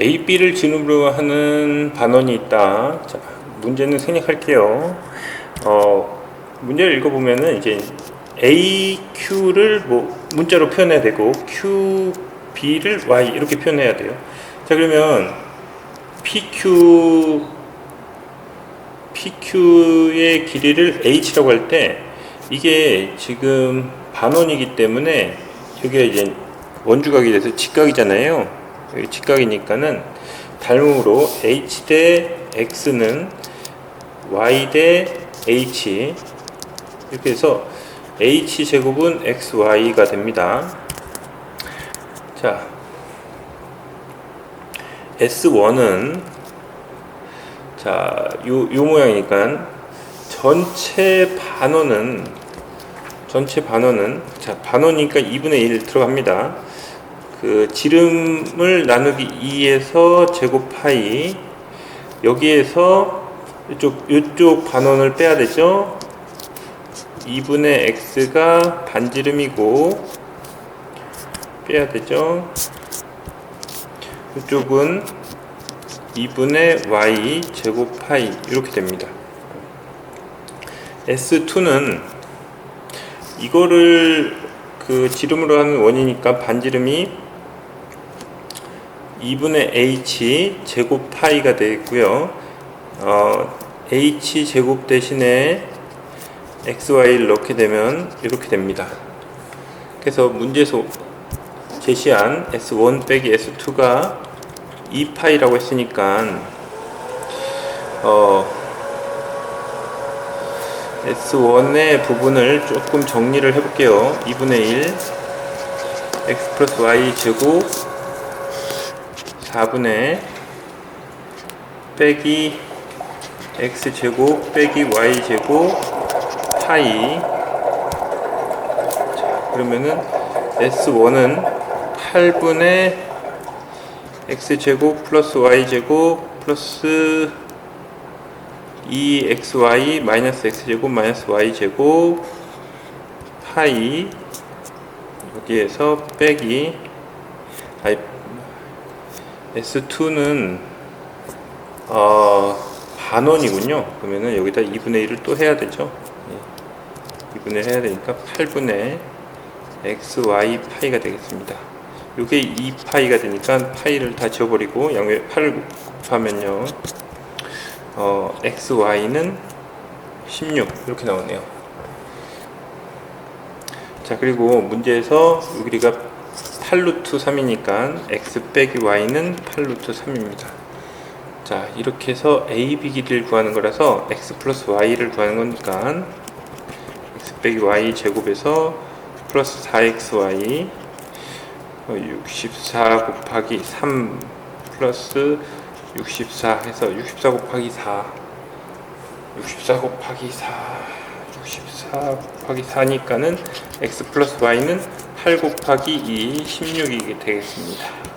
A, B를 진음으로 하는 반원이 있다. 자, 문제는 생략할게요. 어, 문제를 읽어보면은 이제 A, Q를 뭐 문자로 표현해야 되고 Q, B를 Y 이렇게 표현해야 돼요. 자 그러면 PQ PQ의 길이를 H라고 할 때 이게 지금 반원이기 때문에 여기가 이제 원주각이 돼서 직각이잖아요. 여기 직각이니까는 닮음으로 H 대 X는 Y 대 H 이렇게 해서 H 제곱은 XY가 됩니다. 자, S1은 자, 요, 요 모양이니까 전체 반원은 전체 반원은 자, 반원이니까 2분의 1 들어갑니다. 그 지름을 나누기 2에서 제곱 파이 여기에서 이쪽 이쪽 반원을 빼야 되죠. 2분의 x가 반지름이고 빼야 되죠. 이쪽은 2분의 y 제곱 파이 이렇게 됩니다. S2는 이거를 그 지름으로 하는 원이니까 반지름이 2분의 h 제곱 파이가 되겠고요. 어, h 제곱 대신에 xy를 넣게 되면 이렇게 됩니다. 그래서 문제에서 제시한 s1 빼기 s2가 2파이라고 했으니까 어, S1의 부분을 조금 정리를 해볼게요. 2분의 1 x 플러스 y 제곱 4분의 빼기 x 제곱 빼기 y 제곱 파이. 자, 그러면은 S1은 8분의 x 제곱 플러스 y 제곱 플러스 2xy 마이너스 x제곱 마이너스 y제곱 파이. 여기에서 빼기. 아이 s2는 어, 반원이군요 그러면은 여기다 2분의 1을 또 해야 되죠 예. 2분의 1 해야 되니까 8분의 xy 파이가 되겠습니다 이게 2파이가 되니까 파이를 다 지워버리고 양에 8을 곱하면요 어, xy는 16 이렇게 나오네요. 자 그리고 문제에서 여기가 8루트 3이니까 x 빼기 y는 8루트 3입니다. 자 이렇게 해서 a, b 길이를 구하는 거라서 x 플러스 y를 구하는 거니까 x 빼기 y 제곱에서 플러스 4xy 64 곱하기 3 플러스 64 해서 64 곱하기 4 64 곱하기 4 64 곱하기 4니까는 x 플러스 y는 8 곱하기 2 16이게 되겠습니다